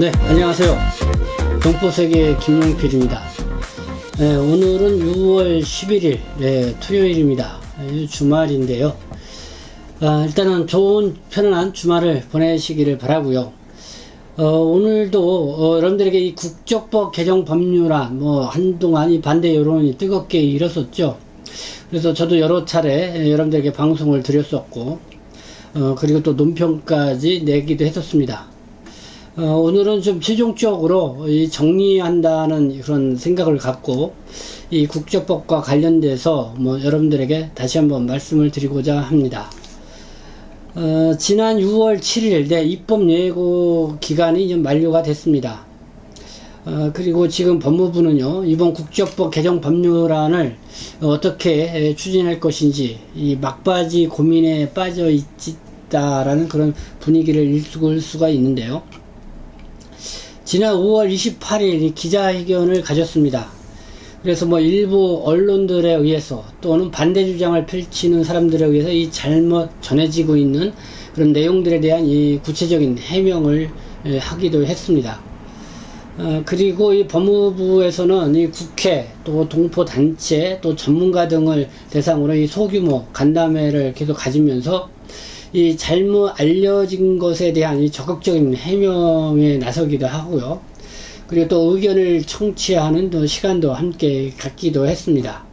네, 안녕하세요. 동포세계 김용필입니다. 네, 오늘은 6월 11일, 네, 토요일입니다. 네, 주말인데요. 아, 일단은 좋은 편안한 주말을 보내시기를 바라고요. 어, 오늘도 어, 여러분들에게 이 국적법 개정 법률안 뭐 한동안 이 반대 여론이 뜨겁게 일었었죠. 그래서 저도 여러 차례 여러분들에게 방송을 드렸었고 어, 그리고 또 논평까지 내기도 했었습니다. 어, 오늘은 좀 최종적으로 이 정리한다는 그런 생각을 갖고 이 국적법과 관련돼서 뭐 여러분들에게 다시 한번 말씀을 드리고자 합니다. 어, 지난 6월 7일 내 입법 예고 기간이 이제 만료가 됐습니다. 어, 그리고 지금 법무부는요, 이번 국적법 개정 법률안을 어떻게 추진할 것인지, 이 막바지 고민에 빠져 있다라는 그런 분위기를 읽을 수가 있는데요. 지난 5월 28일 기자회견을 가졌습니다. 그래서 뭐 일부 언론들에 의해서 또는 반대 주장을 펼치는 사람들에 의해서 이 잘못 전해지고 있는 그런 내용들에 대한 이 구체적인 해명을 하기도 했습니다. 어, 그리고 이 법무부에서는 이 국회 또 동포 단체 또 전문가 등을 대상으로 이 소규모 간담회를 계속 가지면서 이 잘못 알려진 것에 대한 이 적극적인 해명에 나서기도 하고요. 그리고 또 의견을 청취하는 또 시간도 함께 갖기도 했습니다.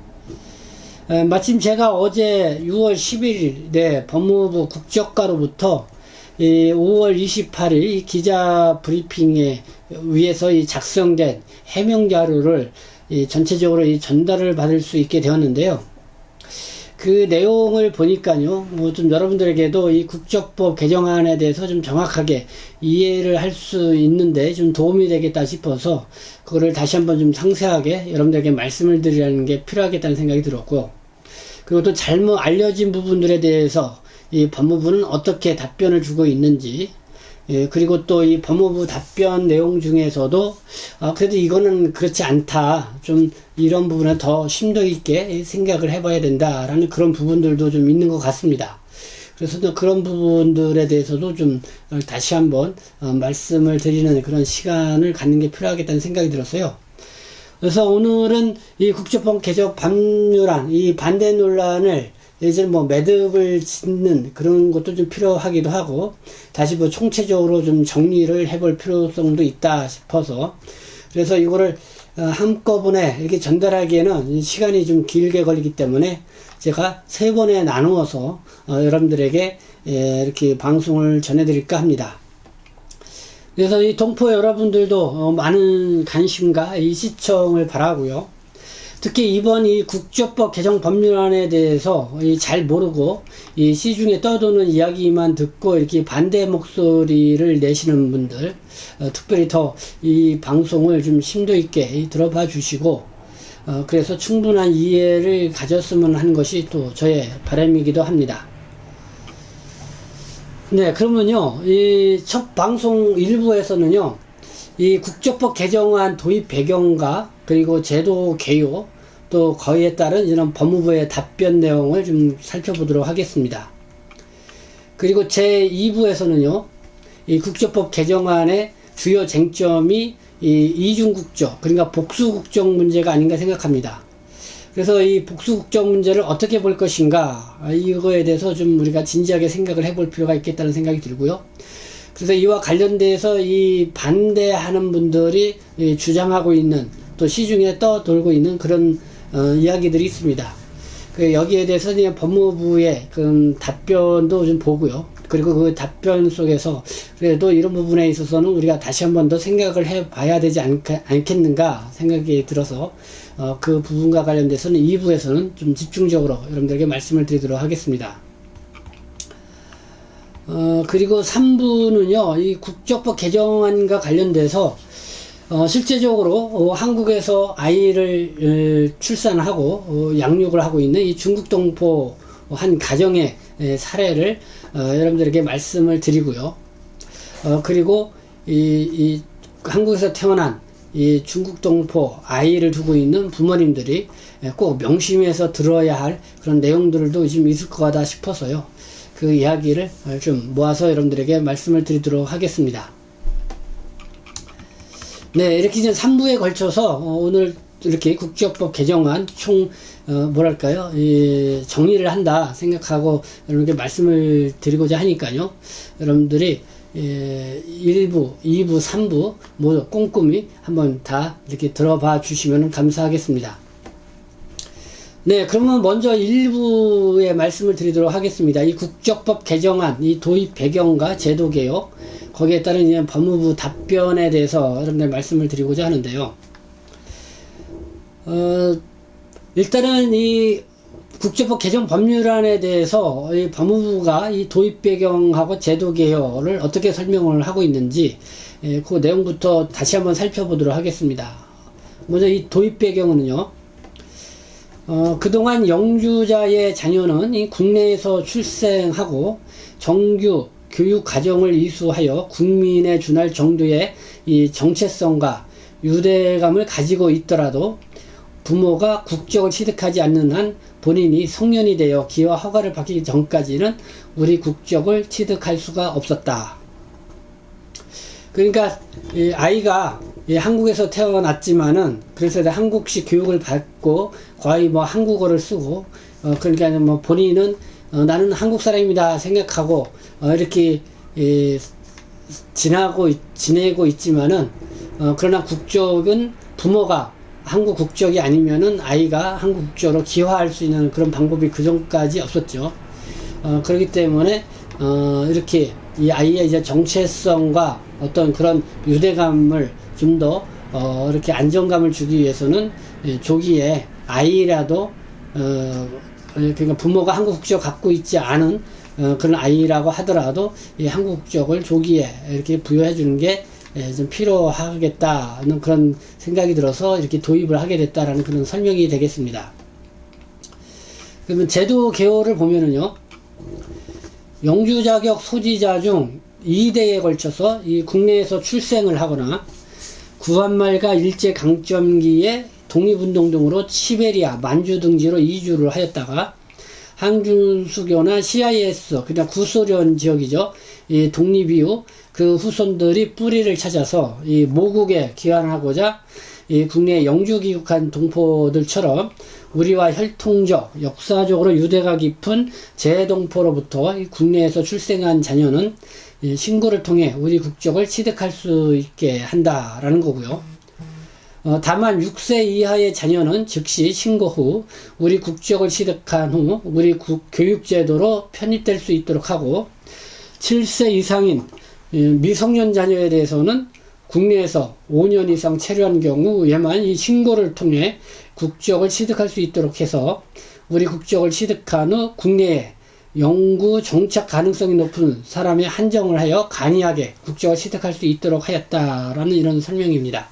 에, 마침 제가 어제 6월 11일 네, 법무부 국적과로부터 이 5월 28일 기자 브리핑에 의해서 이 작성된 해명 자료를 이 전체적으로 이 전달을 받을 수 있게 되었는데요. 그 내용을 보니까요, 뭐 좀 여러분들에게도 이 국적법 개정안에 대해서 좀 정확하게 이해를 할 수 있는데 좀 도움이 되겠다 싶어서 그거를 다시 한번 좀 상세하게 여러분들에게 말씀을 드리라는 게 필요하겠다는 생각이 들었고, 그리고 또 잘못 알려진 부분들에 대해서 이 법무부는 어떻게 답변을 주고 있는지, 예, 그리고 또 이 법무부 답변 내용 중에서도, 아, 그래도 이거는 그렇지 않다. 좀 이런 부분에 더 심도 있게 생각을 해봐야 된다라는 그런 부분들도 좀 있는 것 같습니다. 그래서 또 그런 부분들에 대해서도 좀 다시 한번 어, 말씀을 드리는 그런 시간을 갖는 게 필요하겠다는 생각이 들었어요. 그래서 오늘은 이 국제법 개정 법률안, 이 반대 논란을 이제 뭐 매듭을 짓는 그런 것도 좀 필요하기도 하고 다시 뭐 총체적으로 좀 정리를 해볼 필요성도 있다 싶어서 그래서 이거를 어, 한꺼번에 이렇게 전달하기에는 시간이 좀 길게 걸리기 때문에 제가 세 번에 나누어서 어, 여러분들에게 예, 이렇게 방송을 전해드릴까 합니다. 그래서 이 동포 여러분들도 어, 많은 관심과 이 시청을 바라고요. 특히 이번 이 국조법 개정 법률안에 대해서 잘 모르고 이 시중에 떠도는 이야기만 듣고 이렇게 반대 목소리를 내시는 분들 어, 특별히 더 이 방송을 좀 심도 있게 들어봐 주시고 어, 그래서 충분한 이해를 가졌으면 하는 것이 또 저의 바람이기도 합니다. 네, 그러면요, 이 첫 방송 일부에서는요, 이 국적법 개정안 도입 배경과 그리고 제도 개요 또 거기에 따른 이런 법무부의 답변 내용을 좀 살펴보도록 하겠습니다. 그리고 제 2부에서는요, 이 국적법 개정안의 주요 쟁점이 이 이중국적, 그러니까 복수국적 문제가 아닌가 생각합니다. 그래서 이 복수국적 문제를 어떻게 볼 것인가, 이거에 대해서 좀 우리가 진지하게 생각을 해볼 필요가 있겠다는 생각이 들고요. 그래서 이와 관련돼서 이 반대하는 분들이 주장하고 있는 또 시중에 떠돌고 있는 그런 어, 이야기들이 있습니다. 그 여기에 대해서 이제 법무부의 그 답변도 좀 보고요. 그리고 그 답변 속에서 그래도 이런 부분에 있어서는 우리가 다시 한 번 더 생각을 해 봐야 되지 않, 겠는가 생각이 들어서 어, 그 부분과 관련돼서는 2부에서는 좀 집중적으로 여러분들에게 말씀을 드리도록 하겠습니다. 어, 그리고 3부는요, 이 국적법 개정안과 관련돼서 어, 실제적으로 어, 한국에서 아이를 어, 출산하고 어, 양육을 하고 있는 이 중국 동포 한 가정의 에, 사례를 어, 여러분들에게 말씀을 드리고요. 어, 그리고 이, 이 한국에서 태어난 이 중국 동포 아이를 두고 있는 부모님들이 꼭 명심해서 들어야 할 그런 내용들도 좀 있을 것 같다 싶어서요. 그 이야기를 좀 모아서 여러분들에게 말씀을 드리도록 하겠습니다. 네, 이렇게 이제 3부에 걸쳐서 어, 오늘 이렇게 국제법 개정안 총 어, 뭐랄까요 이, 정리를 한다 생각하고 여러분께 말씀을 드리고자 하니까요 여러분들이 예, 1부, 2부, 3부 모두 꼼꼼히 한번 다 이렇게 들어봐 주시면 감사하겠습니다. 네, 그러면 먼저 1부의 말씀을 드리도록 하겠습니다. 이 국적법 개정안, 이 도입 배경과 제도 개혁, 거기에 따른 이제 법무부 답변에 대해서 여러분들 말씀을 드리고자 하는데요. 어, 일단은 이 국제법 개정 법률안에 대해서 이 법무부가 이 도입 배경하고 제도 개혁을 어떻게 설명을 하고 있는지 예, 그 내용부터 다시 한번 살펴보도록 하겠습니다. 먼저 이 도입 배경은요. 어, 그동안 영주자의 자녀는 이 국내에서 출생하고 정규 교육 과정을 이수하여 국민에 준할 정도의 이 정체성과 유대감을 가지고 있더라도 부모가 국적을 취득하지 않는 한 본인이 성년이 되어 기와 허가를 받기 전까지는 우리 국적을 취득할 수가 없었다. 그러니까 이 아이가 이 한국에서 태어났지만은 그래서 한국식 교육을 받고 거의 뭐 한국어를 쓰고 어 그러니까 뭐 본인은 어 나는 한국 사람입니다 생각하고 어 이렇게 이 지나고 있- 지내고 있지만은 어 그러나 국적은 부모가 한국 국적이 아니면은 아이가 한국 국적으로 기화할 수 있는 그런 방법이 그 전까지 없었죠. 어, 그렇기 때문에 어, 이렇게 이 아이의 이제 정체성과 어떤 그런 유대감을 좀더 어, 이렇게 안정감을 주기 위해서는 예, 조기에 아이라도 어, 그러니까 부모가 한국 국적 갖고 있지 않은 어, 그런 아이라고 하더라도 이 한국 국적을 조기에 이렇게 부여해 주는 게 예, 좀 필요하겠다는 그런 생각이 들어서 이렇게 도입을 하게 됐다라는 그런 설명이 되겠습니다. 그러면 제도 개요를 보면은요, 영주 자격 소지자 중 2대에 걸쳐서 이 국내에서 출생을 하거나 구한말과 일제 강점기에 독립운동 등으로 시베리아, 만주 등지로 이주를 하였다가 항준수교나 CIS, 그냥 구소련 지역이죠. 이 독립 이후 그 후손들이 뿌리를 찾아서 이 모국에 귀환하고자 이 국내에 영주 귀국한 동포들처럼 우리와 혈통적, 역사적으로 유대가 깊은 재동포로부터 이 국내에서 출생한 자녀는 이 신고를 통해 우리 국적을 취득할 수 있게 한다라는 거고요. 어, 다만 6세 이하의 자녀는 즉시 신고 후 우리 국적을 취득한 후 우리 국, 교육제도로 편입될 수 있도록 하고 7세 이상인 이 미성년 자녀에 대해서는 국내에서 5년 이상 체류한 경우에만 이 신고를 통해 국적을 취득할 수 있도록 해서 우리 국적을 취득한 후 국내에 영구 정착 가능성이 높은 사람에 한정을 하여 간이하게 국적을 취득할 수 있도록 하였다라는 이런 설명입니다.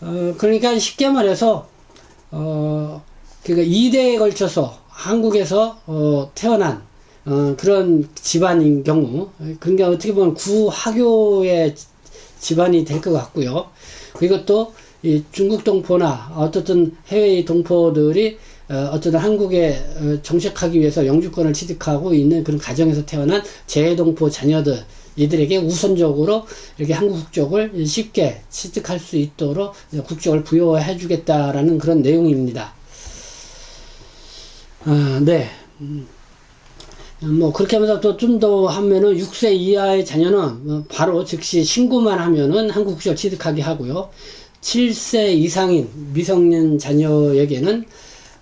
어, 그러니까 쉽게 말해서 어, 그러니까 2대에 걸쳐서 한국에서 어, 태어난 어, 그런 집안인 경우, 그러니까 어떻게 보면 구하교의 집안이 될 것 같고요. 그리고 또, 이 중국 동포나 어떻든 해외의 동포들이 어, 어떤 한국에 어, 정착하기 위해서 영주권을 취득하고 있는 그런 가정에서 태어난 재동포 자녀들, 이들에게 우선적으로 이렇게 한국 국적을 쉽게 취득할 수 있도록 국적을 부여해 주겠다라는 그런 내용입니다. 아, 네. 뭐 그렇게 하면서 또 좀 더 하면은 6세 이하의 자녀는 뭐 바로 즉시 신고만 하면은 한국 국적 취득하게 하고요. 7세 이상인 미성년 자녀에게는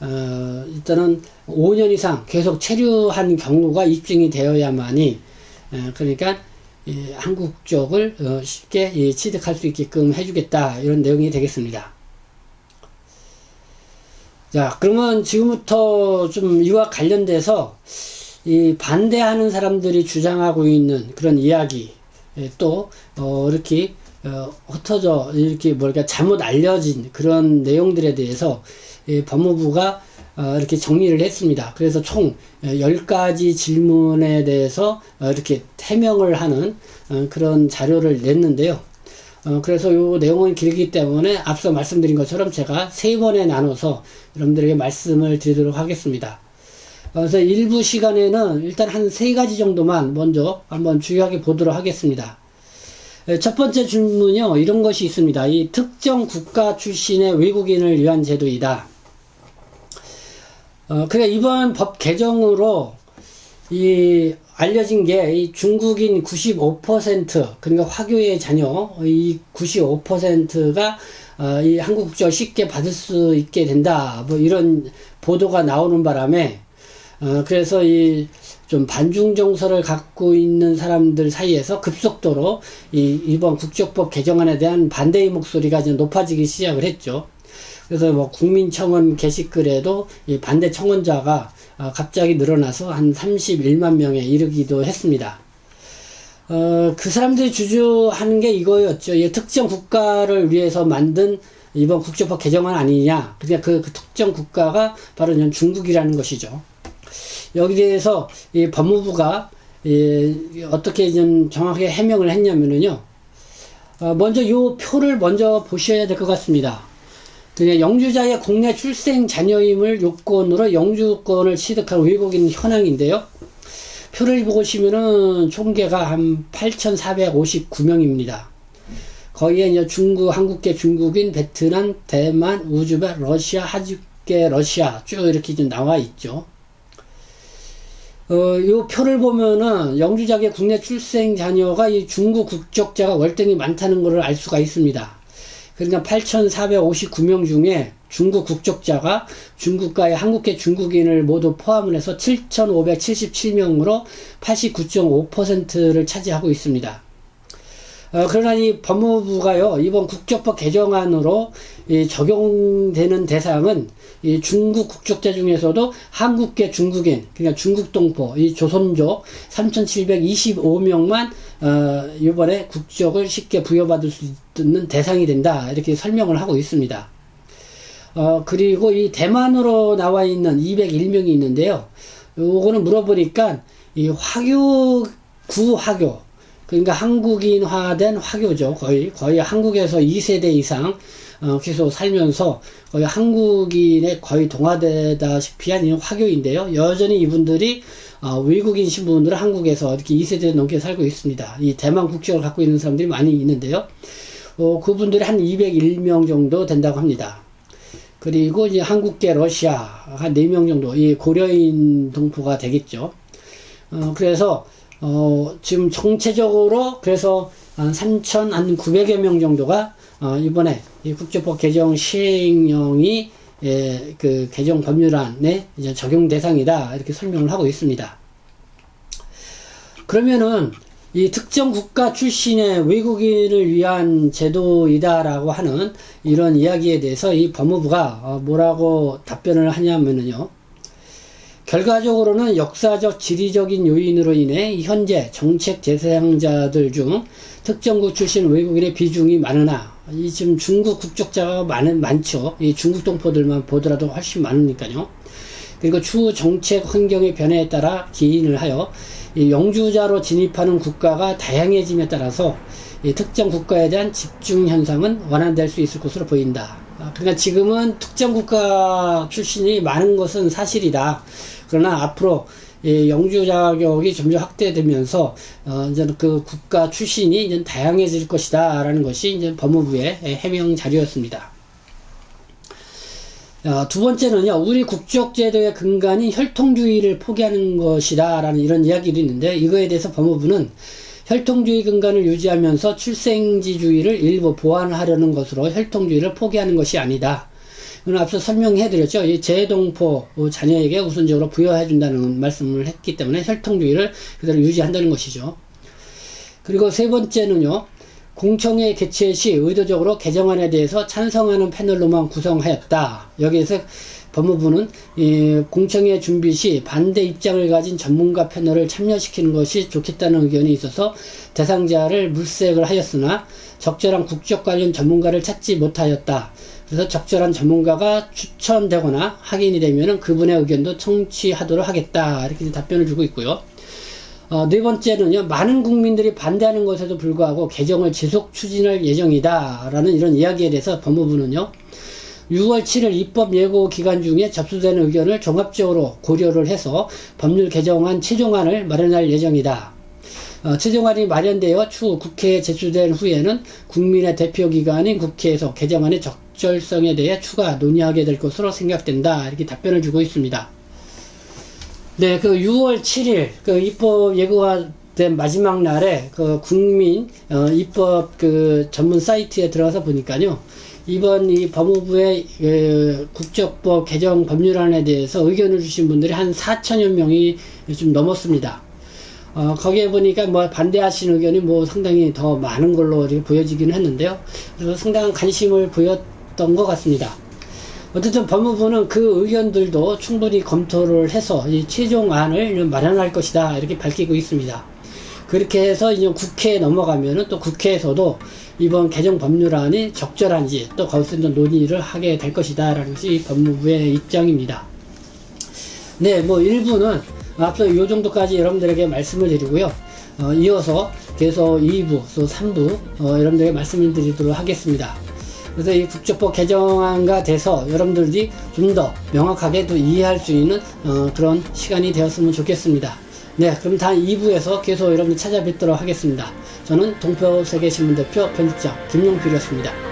어 일단은 5년 이상 계속 체류한 경우가 입증이 되어야만이 어, 그러니까 이 한국 국적을 어, 쉽게 이 취득할 수 있게끔 해주겠다 이런 내용이 되겠습니다. 자 그러면 지금부터 좀 이와 관련돼서 이 반대하는 사람들이 주장하고 있는 그런 이야기 예, 또 어, 이렇게 어, 흩어져 이렇게 뭐랄까 잘못 알려진 그런 내용들에 대해서 이 법무부가 어, 이렇게 정리를 했습니다. 그래서 총 10가지 질문에 대해서 어, 이렇게 해명을 하는 어, 그런 자료를 냈는데요. 어, 그래서 이 내용은 길기 때문에 앞서 말씀드린 것처럼 제가 세 번에 나눠서 여러분들에게 말씀을 드리도록 하겠습니다. 어, 그래서 일부 시간에는 일단 한 세 가지 정도만 먼저 한번 주요하게 보도록 하겠습니다. 예, 첫 번째 질문이요. 이런 것이 있습니다. 이 특정 국가 출신의 외국인을 위한 제도이다. 어, 그래 이번 법 개정으로 이 알려진 게 이 중국인 95% 그러니까 화교의 자녀 이 95%가 어, 이 한국 국적을 쉽게 받을 수 있게 된다. 뭐 이런 보도가 나오는 바람에 어, 그래서 이 좀 반중 정서를 갖고 있는 사람들 사이에서 급속도로 이 이번 국적법 개정안에 대한 반대의 목소리가 좀 높아지기 시작을 했죠. 그래서 뭐 국민청원 게시글에도 이 반대 청원자가 어, 갑자기 늘어나서 한 31만 명에 이르기도 했습니다. 어, 그 사람들이 주저하는 게 이거였죠. 이 특정 국가를 위해서 만든 이번 국적법 개정안 아니냐. 그러니까 그, 그 특정 국가가 바로 중국이라는 것이죠. 여기에 대해서 이 법무부가 이 어떻게 좀 정확하게 해명을 했냐면은요. 어, 먼저 요 표를 먼저 보셔야 될 것 같습니다. 그냥 영주자의 국내 출생 자녀임을 요건으로 영주권을 취득한 외국인 현황인데요. 표를 보시면은 총계가 한 8,459명입니다. 거기에 이제 중국, 한국계 중국인, 베트남, 대만, 우즈벡, 러시아, 하주계 러시아 쭉 이렇게 좀 나와 있죠. 어, 요 표를 보면은 영주자의 국내 출생 자녀가 이 중국 국적자가 월등히 많다는 것을 알 수가 있습니다. 그러니까 8,459명 중에 중국 국적자가 중국과의 한국계 중국인을 모두 포함을 해서 7,577명으로 89.5%를 차지하고 있습니다. 어, 그러나 이 법무부가요, 이번 국적법 개정안으로 이 적용되는 대상은 이 중국 국적자 중에서도 한국계 중국인, 그러니까 중국 동포, 이 조선족 3,725명만 어, 이번에 국적을 쉽게 부여받을 수 있는 대상이 된다. 이렇게 설명을 하고 있습니다. 어, 그리고 이 대만으로 나와 있는 201명이 있는데요. 요거는 물어보니까 이 화교, 구화교, 그러니까 한국인화된 화교죠. 거의, 거의 한국에서 2세대 이상, 어, 계속 살면서 거의 한국인에 거의 동화되다시피 한 화교인데요. 여전히 이분들이 어, 외국인 신분으로 한국에서 이렇게 2세대 넘게 살고 있습니다. 이 대만 국적을 갖고 있는 사람들이 많이 있는데요. 어, 그분들이 한 201명 정도 된다고 합니다. 그리고 이제 한국계 러시아 한 4명 정도, 이 고려인 동포가 되겠죠. 어, 그래서, 어, 지금 정체적으로 그래서 한 3천, 한 900여 명 정도가, 어, 이번에 이 국제법 개정 시행령이 예, 그 개정 법률안에 이제 적용 대상이다 이렇게 설명을 하고 있습니다. 그러면은 이 특정 국가 출신의 외국인을 위한 제도이다라고 하는 이런 이야기에 대해서 이 법무부가 어, 뭐라고 답변을 하냐면은요. 결과적으로는 역사적 지리적인 요인으로 인해 현재 정책 대상자들 중 특정국 출신 외국인의 비중이 많으나 이 지금 중국 국적자가 많은 많죠. 이 중국 동포들만 보더라도 훨씬 많으니까요. 그리고 추후 정책 환경의 변화에 따라 기인을 하여 이 영주자로 진입하는 국가가 다양해짐에 따라서 이 특정 국가에 대한 집중 현상은 완화될 수 있을 것으로 보인다. 아, 그러니까 지금은 특정 국가 출신이 많은 것은 사실이다. 그러나 앞으로 이 영주 자격이 점점 확대되면서 어 이제 그 국가 출신이 이제 다양해질 것이다라는 것이 이제 법무부의 해명 자료였습니다. 어, 두 번째는요, 우리 국적 제도의 근간인 혈통주의를 포기하는 것이다라는 이런 이야기도 있는데 이거에 대해서 법무부는 혈통주의 근간을 유지하면서 출생지주의를 일부 보완하려는 것으로 혈통주의를 포기하는 것이 아니다. 이건 앞서 설명해드렸죠. 이 재동포 자녀에게 우선적으로 부여해준다는 말씀을 했기 때문에 혈통주의를 그대로 유지한다는 것이죠. 그리고 세 번째는요. 공청회 개최 시 의도적으로 개정안에 대해서 찬성하는 패널로만 구성하였다. 여기에서 법무부는 이 공청회 준비 시 반대 입장을 가진 전문가 패널을 참여시키는 것이 좋겠다는 의견이 있어서 대상자를 물색을 하였으나 적절한 국적 관련 전문가를 찾지 못하였다. 그래서 적절한 전문가가 추천되거나 확인이 되면 그분의 의견도 청취하도록 하겠다. 이렇게 답변을 주고 있고요. 어, 네 번째는요, 많은 국민들이 반대하는 것에도 불구하고 개정을 지속 추진할 예정이다. 라는 이런 이야기에 대해서 법무부는요, 6월 7일 입법 예고 기간 중에 접수된 의견을 종합적으로 고려를 해서 법률 개정안 최종안을 마련할 예정이다. 어, 최종안이 마련되어 추후 국회에 제출된 후에는 국민의 대표 기관인 국회에서 개정안의 적절성에 대해 추가 논의하게 될 것으로 생각된다. 이렇게 답변을 주고 있습니다. 네, 그 6월 7일 그 입법 예고화된 마지막 날에 그 국민 어, 입법 그 전문 사이트에 들어가서 보니까요. 이번 이 법무부의 그 국적법 개정 법률안에 대해서 의견을 주신 분들이 한 4천여 명이 좀 넘었습니다. 어, 거기에 보니까 뭐 반대하시는 의견이 뭐 상당히 더 많은 걸로 보여지기는 했는데요. 그래서 상당한 관심을 보였던 것 같습니다. 어쨌든 법무부는 그 의견들도 충분히 검토를 해서 이 최종안을 마련할 것이다 이렇게 밝히고 있습니다. 그렇게 해서 이제 국회에 넘어가면은 또 국회에서도 이번 개정 법률안이 적절한지 또 거기서 논의를 하게 될 것이다 라는 것이 법무부의 입장입니다. 네, 뭐 일부는 앞서 이 정도까지 여러분들에게 말씀을 드리고요. 어, 이어서 계속 2부, 또 3부 어, 여러분들에게 말씀을 드리도록 하겠습니다. 그래서 이 국적법 개정안과 돼서 여러분들이 좀 더 명확하게 또 이해할 수 있는 어, 그런 시간이 되었으면 좋겠습니다. 네, 그럼 다음 2부에서 계속 여러분들 찾아뵙도록 하겠습니다. 저는 동표세계신문 대표 편집장 김용필이었습니다.